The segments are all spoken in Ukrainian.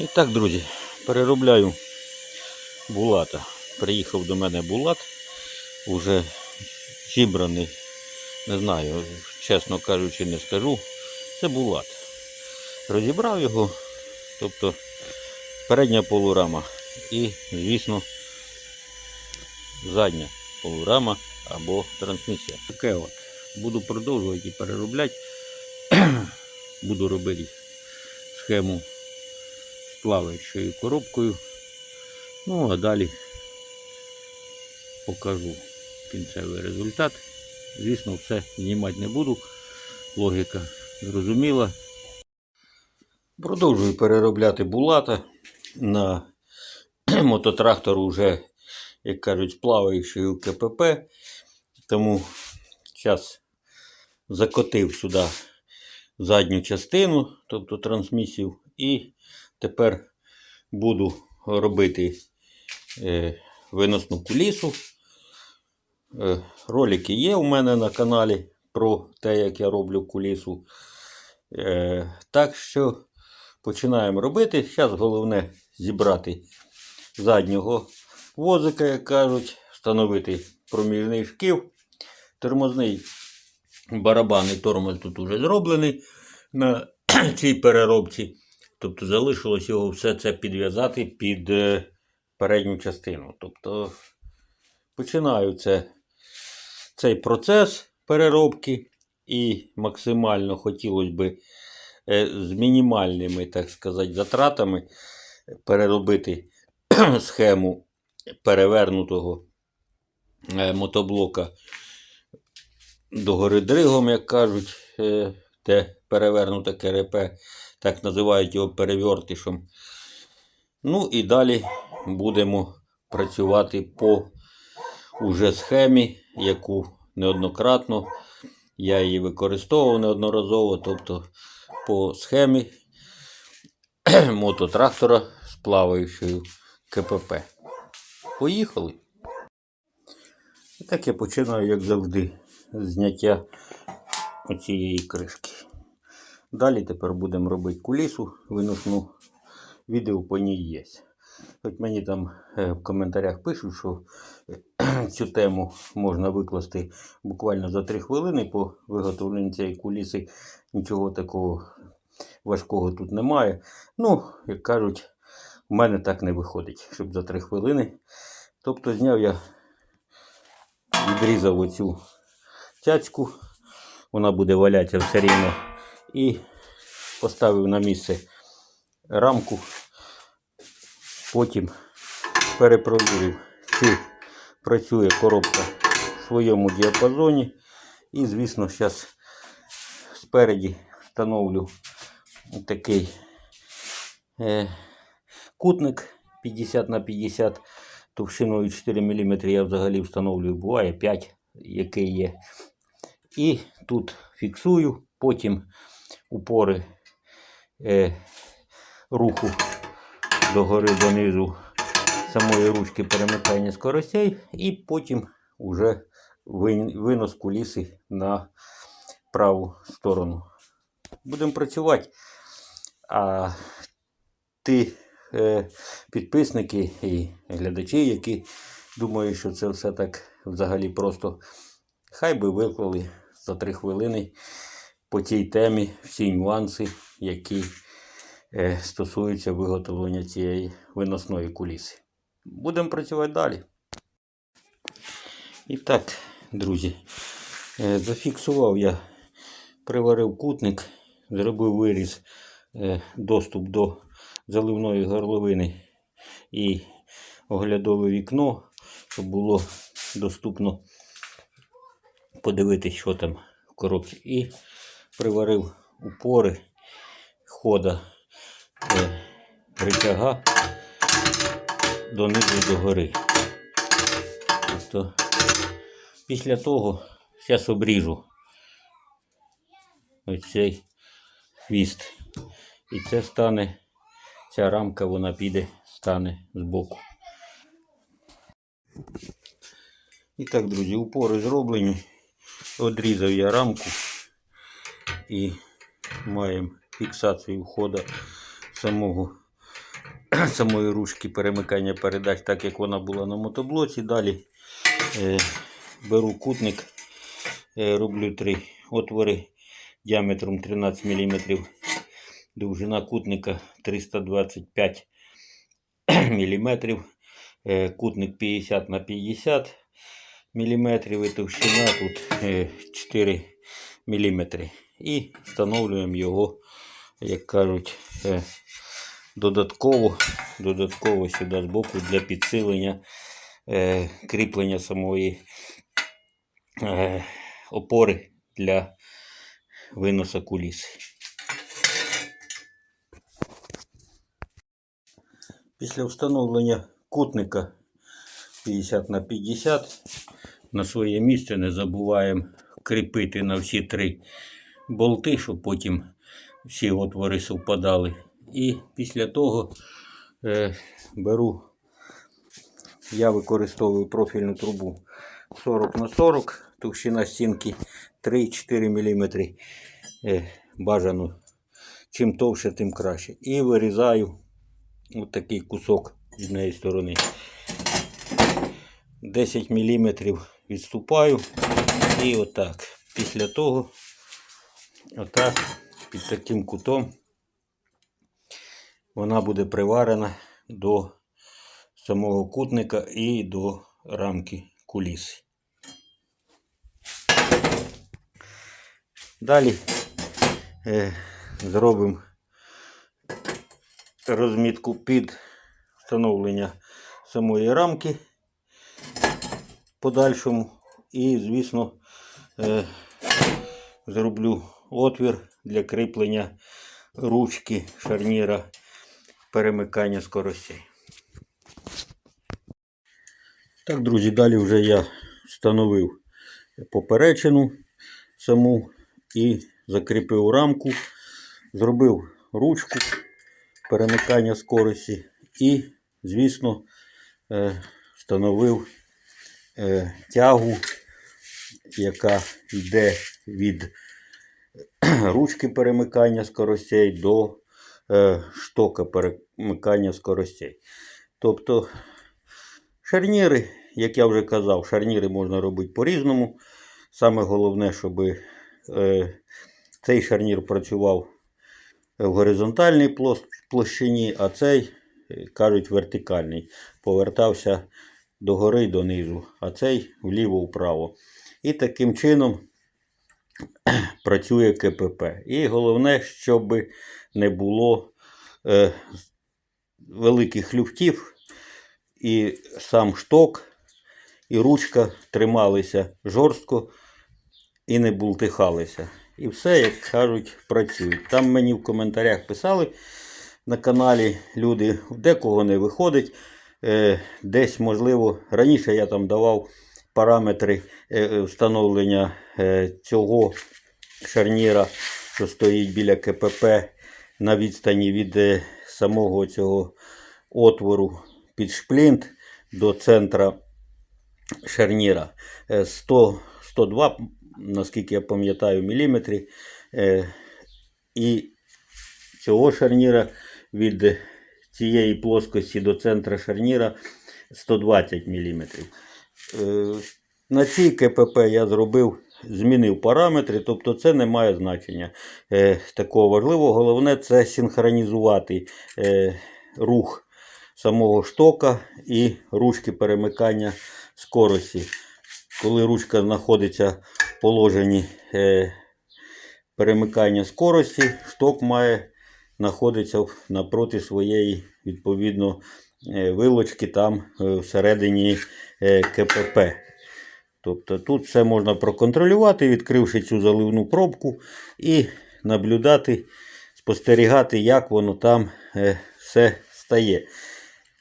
І так, друзі, переробляю булата. Приїхав до мене булат, уже зібраний, не знаю, чесно кажучи, не скажу. Це булат. Розібрав його, тобто передня полурама і, звісно, задня полурама або трансмісія. Таке от. Буду продовжувати і переробляти. Буду робити схему плаваючою коробкою. Ну, а далі покажу кінцевий результат. Звісно, все знімати не буду. Логіка зрозуміла. Продовжую переробляти булата на мототрактор уже, як кажуть, плаваючою КПП. Тому зараз закотив сюди задню частину, тобто трансмісію, і тепер буду робити е, виносну кулісу. Е, ролики є у мене на каналі про те, як я роблю кулісу. Е, так що починаємо робити. Зараз головне зібрати заднього возика, як кажуть, встановити проміжний шків. Тормозний барабанний тормоз тут уже зроблений на цій переробці. Тобто залишилось його все це підв'язати під е, передню частину. Тобто починаю це, цей процес переробки і максимально хотілося б з мінімальними, так сказати, затратами переробити схему перевернутого е, мотоблока догори дригом, як кажуть, е, те перевернуте КРП, так називають його перевертишем. Ну і далі будемо працювати по уже схемі, яку неоднократно я її використовував неодноразово, тобто по схемі мототрактора з плаваючою КПП. Поїхали. І так я починаю, як завжди, з зняття оцієї кришки. Далі тепер будемо робити кулісу виносну. Відео по ній є. Хоч мені там е, в коментарях пишуть, що е, цю тему можна викласти буквально за 3 хвилини по виготовленню цієї куліси. Нічого такого важкого тут немає. Ну, як кажуть, у мене так не виходить, щоб за 3 хвилини. Тобто зняв я, відрізав оцю цяцьку, вона буде валятися все рівно. І поставив на місце рамку. Потім перепровірив, чи працює коробка в своєму діапазоні. І, звісно, зараз спереді встановлю такий е, кутник 50 на 50 товщиною 4 мм. Я взагалі встановлюю, буває 5, який є. І тут фіксую, потім упори е, руху догори донизу самої ручки перемикання скоростей, і потім вин- винос куліси на праву сторону. Будемо працювати. А ті е, підписники і глядачі, які думають, що це все так взагалі просто, хай би виклали за 3 хвилини по цій темі всі нюанси, які е, стосуються виготовлення цієї виносної куліси. Будемо працювати далі. І так, друзі, е, зафіксував я, приварив кутник, зробив виріз, е, доступ до заливної горловини і оглядове вікно, щоб було доступно подивитись, що там в коробці. І приварив упори хода е, рычага донизу до гори. Тобто після того зараз обріжу ось цей хвіст. І це стане, ця рамка вона піде, стане збоку. І так, друзі, упори зроблені. Одрізав я рамку і маємо фіксацію входу самого самої ручки перемикання передач, так як вона була на мотоблоці. Далі е, беру кутник, е, роблю три отвори діаметром 13 мм. Довжина кутника 325 мм. Е, кутник 50 на 50 мм і товщина тут е, 4 мм. І встановлюємо його, як кажуть, е, додатково, додатково сюди з боку для підсилення е, кріплення самої е, опори для виноса куліси. Після встановлення кутника 50 на 50 на своє місце не забуваємо кріпити на всі три болти, щоб потім всі отвори совпадали. І після того е, беру, я використовую профільну трубу 40 на 40, товщина стінки 3-4 мм. Е, бажано. Чим товще, тим краще. І вирізаю Ось такий кусок з неї сторони. 10 мм відступаю. І отак. Після того, отак, під таким кутом, вона буде приварена до самого кутника і до рамки куліси. Далі е, зробимо розмітку під встановлення самої рамки подальшому. І, звісно, е, зроблю отвір для кріплення ручки шарніра перемикання скоростей. Так, друзі, далі вже я встановив поперечину саму і закріпив рамку, зробив ручку перемикання скорості і, звісно, е, встановив е, тягу, яка йде від ручки перемикання скоростей до е, штока перемикання скоростей. Тобто шарніри, як я вже казав, шарніри можна робити по-різному. Саме головне, щоб цей шарнір працював в горизонтальній площині, а цей, е, кажуть, вертикальний. Повертався догори донизу, а цей вліво-вправо. І таким чином працює КПП. І головне, щоб не було е, великих люфтів, і сам шток, і ручка трималися жорстко і не бултихалися. І все, як кажуть, працює. Там мені в коментарях писали на каналі люди, декого не виходить. Е, Десь, можливо, раніше я там давав параметри е, встановлення е, цього шарніра, що стоїть біля КПП на відстані від е, самого цього отвору під шплінт до центра шарніра. Е, 100, 102, наскільки я пам'ятаю, міліметрів. Е, І цього шарніра від цієї плоскості до центра шарніра 120 мм. На цій КПП я зробив, змінив параметри, тобто це не має значення е, такого важливого. Головне це синхронізувати е, рух самого штока і ручки перемикання скорості. Коли ручка знаходиться в положенні е, перемикання скорості, шток має знаходиться в- напроти своєї відповідно е, вилочки там е, всередині е, КПП. Тобто тут все можна проконтролювати, відкривши цю заливну пробку і наблюдати, спостерігати, як воно там е, все стає.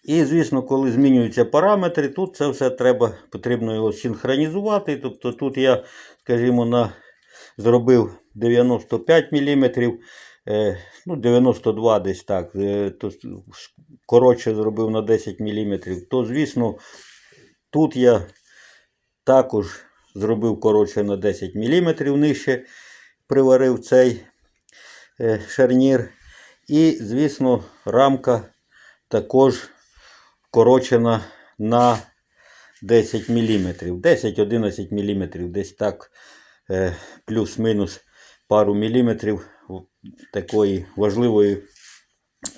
І, звісно, коли змінюються параметри, тут це все треба, потрібно його синхронізувати. Тобто тут я, скажімо, на, зробив 95 мм, е, ну, 92 десь так, е, то коротше зробив на 10 мм, то, звісно, тут я також зробив коротше на 10 мм нижче, приварив цей е, шарнір. І, звісно, рамка також вкорочена на 10 мм. 10-11 мм. Десь так е, плюс-мінус пару міліметрів такої важливої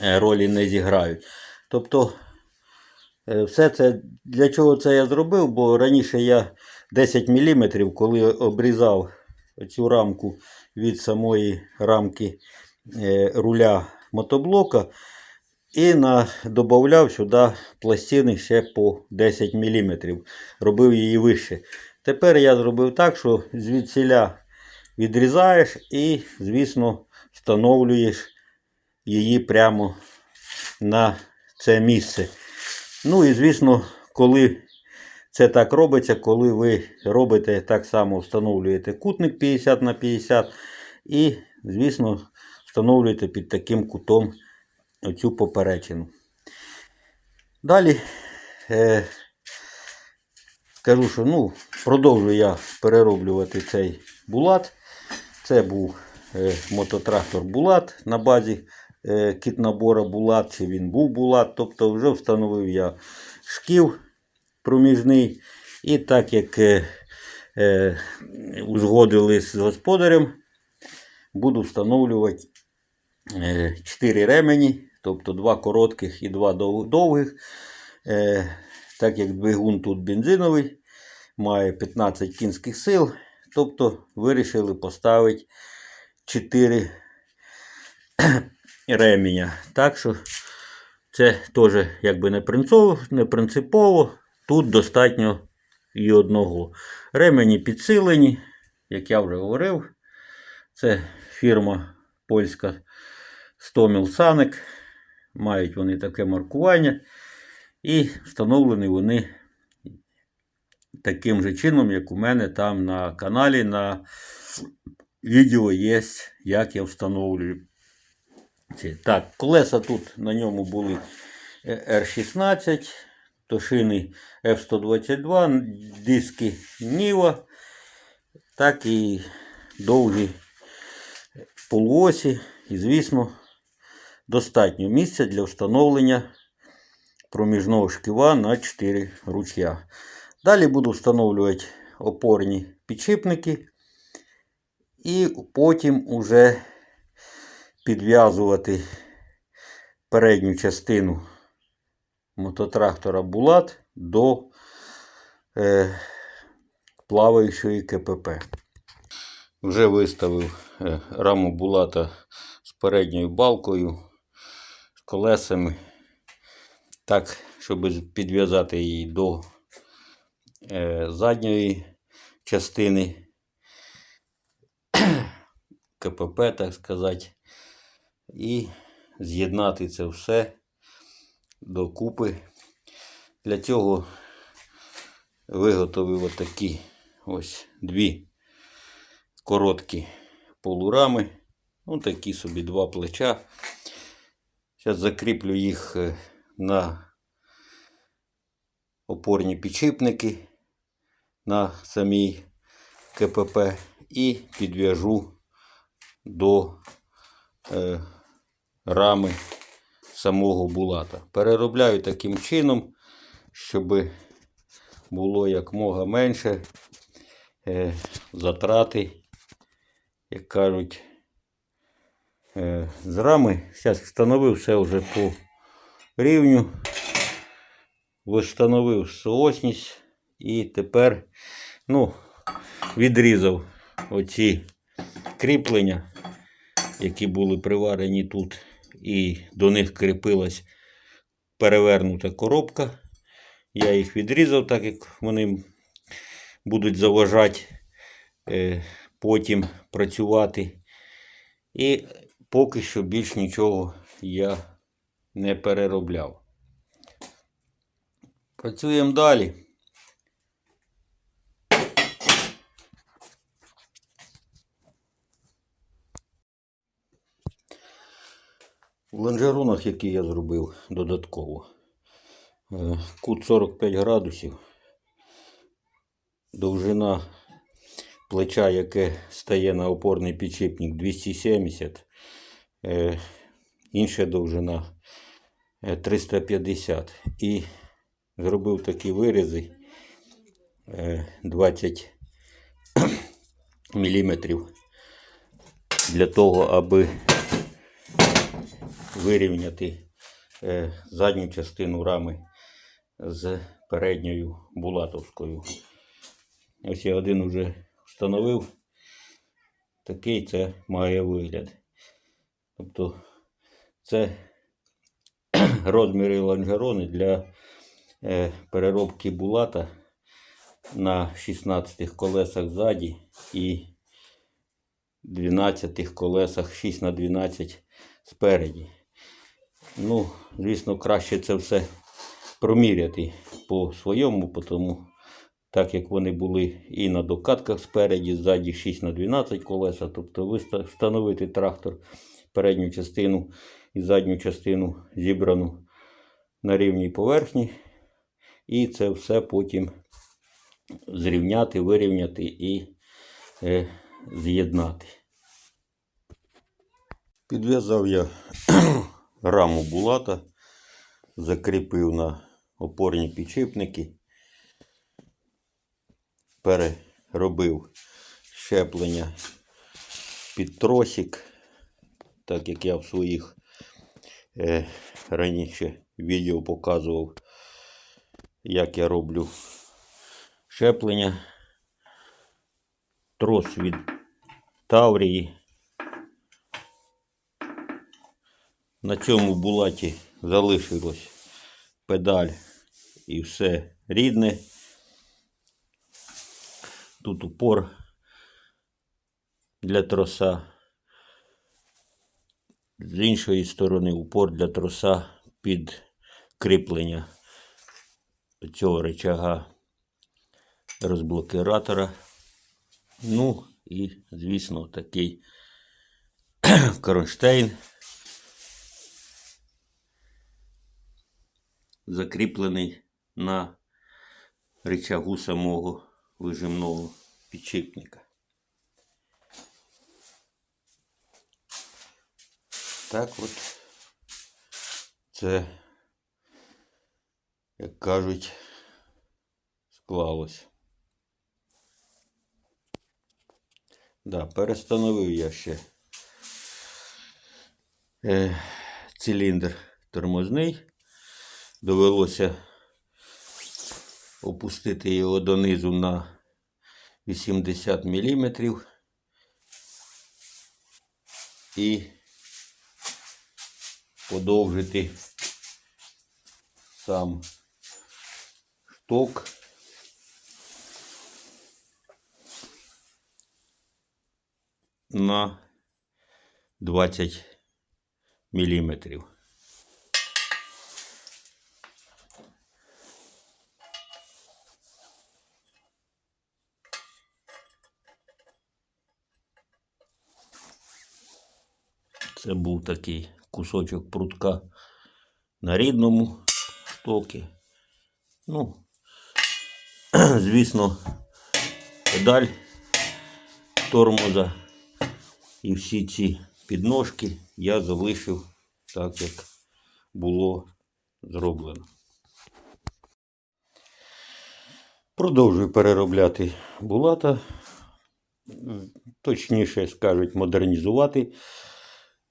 е, ролі не зіграють. Тобто, е, все це для чого це я зробив? Бо раніше я 10 мм, коли обрізав цю рамку від самої рамки е, руля мотоблока, і на, додавав сюди пластини ще по 10 мм. Робив її вище. Тепер я зробив так, що звідсіля відрізаєш і, звісно, встановлюєш її прямо на це місце. Ну і звісно, коли це так робиться, коли ви робите так само, встановлюєте кутник 50 на 50 і, звісно, встановлюєте під таким кутом оцю поперечину. Далі е, скажу, що ну, продовжую я перероблювати цей булат. Це був е, мототрактор Булат на базі е, кітнабора Булат, чи він був Булат. Тобто вже встановив я шків проміжний. І так як е, узгодили з господарем, буду встановлювати 4 ремені, тобто два коротких і два довгих. Так як двигун тут бензиновий, має 15 кінських сил, тобто вирішили поставити 4 ременя. Так що це теж якби не принципово, не принципово. Тут достатньо і одного. Ремені підсилені, як я вже говорив. Це фірма польська Стоміл Санек. Мають вони таке маркування. І встановлені вони таким же чином, як у мене там на каналі на відео є, як я встановлюю. Ці. Так, колеса тут на ньому були е, R16, тошини F122, диски Ніва, так і довгі полуосі. І, звісно, достатньо місця для встановлення проміжного шківа на 4 ручя. Далі буду встановлювати опорні підшипники і потім уже підв'язувати передню частину мототрактора Булат до е, плаваючої КПП. Вже виставив е, раму Булата з передньою балкою, з колесами, так, щоб підв'язати її до задньої частини КПП, так сказати, і з'єднати це все докупи. Для цього виготовив отакі ось дві короткі полурами. Ну, такі собі два плеча. Зараз закріплю їх е, на опорні підшипники на самій КПП і підв'яжу до е, рами самого булата. Переробляю таким чином, щоб було якмога менше е, затрати, як кажуть, е, з рами. Зараз встановив все вже по рівню. Встановив соосність і тепер ну, відрізав оці кріплення, які були приварені тут, і до них кріпилась перевернута коробка. Я їх відрізав, так як вони будуть заважати е, потім працювати. І поки що більш нічого я не переробляв. Працюємо далі. В лонжеронах, які я зробив додатково, е, кут 45 градусів, довжина плеча, яке стає на опорний підшипник 270, е, інша довжина е, 350 і зробив такі вирізи е, 20 міліметрів для того, аби вирівняти е, задню частину рами з передньою булатовською. Ось я один уже встановив. Такий це має вигляд. Тобто це розміри лонжерони для е, переробки булата на 16 колесах ззаді і 12 колесах 6 на 12 спереді. Ну, звісно, краще це все проміряти по своєму, тому так як вони були і на докатках спереді, ззаді 6 на 12 колеса, тобто встановити трактор, передню частину і задню частину зібрану на рівній поверхні. І це все потім зрівняти, вирівняти і е, з'єднати. Підв'язав я раму булата, закріпив на опорні підшипники, переробив щеплення під тросик, так як я в своїх е, раніше відео показував, як я роблю щеплення. Трос від Таврії. На цьому булаті залишилось педаль і все рідне. Тут упор для троса. З іншої сторони упор для троса під кріплення цього речага розблокиратора. Ну і, звісно, такий кронштейн. Закріплений на рычагу самого вижимного підшипника. Так от це, як кажуть, склалось. Да, перестановив я ще е, циліндр тормозний. Довелося опустити його донизу на 80 мм і подовжити сам шток. На 20 міліметрів. Це був такий кусочок прутка на рідному штокі. Ну, звісно, педаль тормоза і всі ці підножки я залишив так, як було зроблено. Продовжую переробляти булата, точніше скажуть, модернізувати.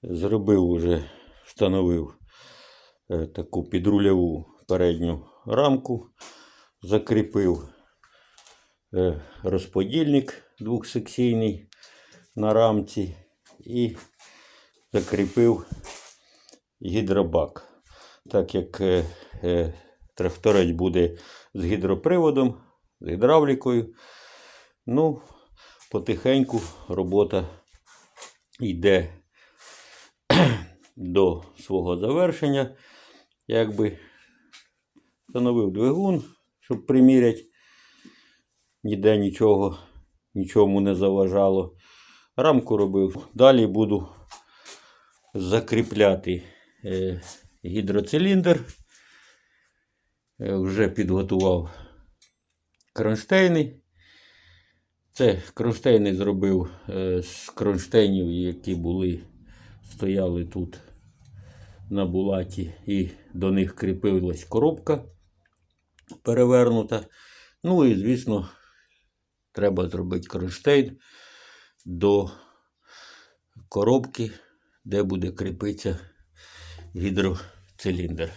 Зробив уже, встановив е, таку підрульову передню рамку, закріпив е, розподільник двохсекційний на рамці і закріпив гідробак. Так як е, тракторець буде з гідроприводом, з гідравлікою. Ну, потихеньку робота йде до свого завершення. Якби встановив двигун, щоб приміряти. Ніде нічого, нічому не заважало. Рамку робив. Далі буду закріпляти е, гідроциліндр. Е, вже підготував кронштейни. Це кронштейни зробив е, з кронштейнів, які були, стояли тут на булаті і до них кріпилась коробка перевернута. Ну і, звісно, треба зробити кронштейн до коробки, де буде кріпитися гідроциліндр.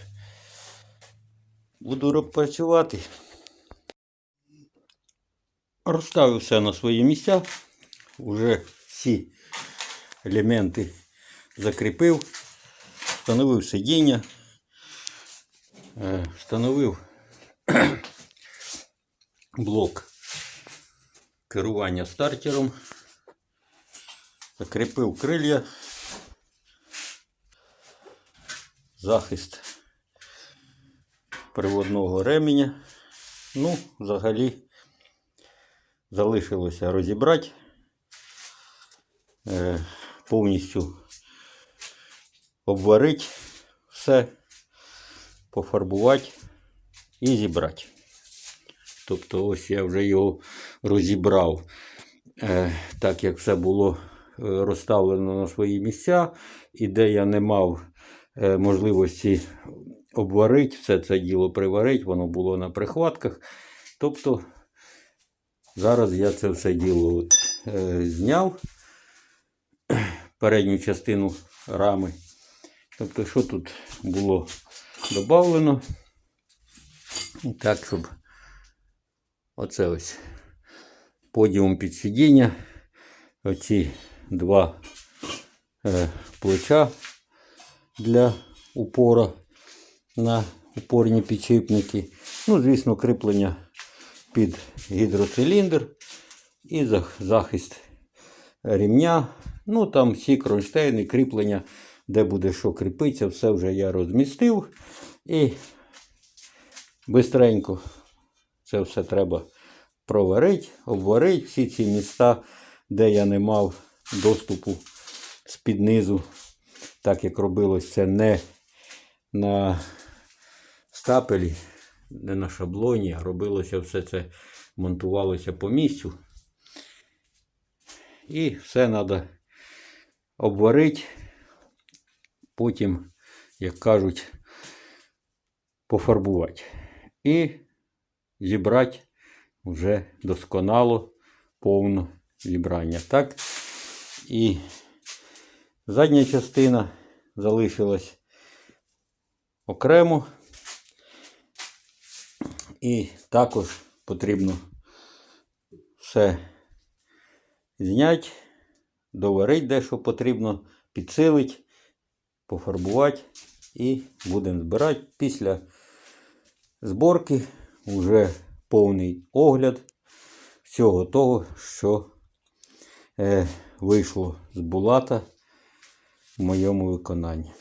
Буду працювати. Розставив все на свої місця. Уже всі елементи закріпив, встановив сидіння, е, встановив блок керування стартером, закріпив крилля, захист приводного ременя. Ну, взагалі, залишилося розібрати е, повністю обварити все, пофарбувати і зібрати. Тобто ось я вже його розібрав, е, так як все було е, розставлено на свої місця, і де я не мав е, можливості обварити, все це діло приварити, воно було на прихватках. Тобто зараз я це все діло от, е, зняв передню частину рами. Тобто, що тут було додано? Так, щоб оце ось подіум під сидіння, оці два е, плеча для упора на упорні підшипники. Ну, звісно, кріплення під гідроциліндр і захист рівня. Ну, там всі кронштейни, кріплення, де буде що кріпитися, все вже я розмістив. І бистренько це все треба проварити, обварити всі ці міста, де я не мав доступу з-під низу, так як робилось це не на стапелі, не на шаблоні, а робилося все це, монтувалося по місцю. І все треба обварити. Потім, як кажуть, пофарбувати. І зібрати вже досконало повне зібрання. Так? І задня частина залишилась окремо. І також потрібно все зняти, доварити дещо потрібно, підсилити, пофарбувати і будемо збирати після зборки вже повний огляд всього того, що е, вийшло з булата в моєму виконанні.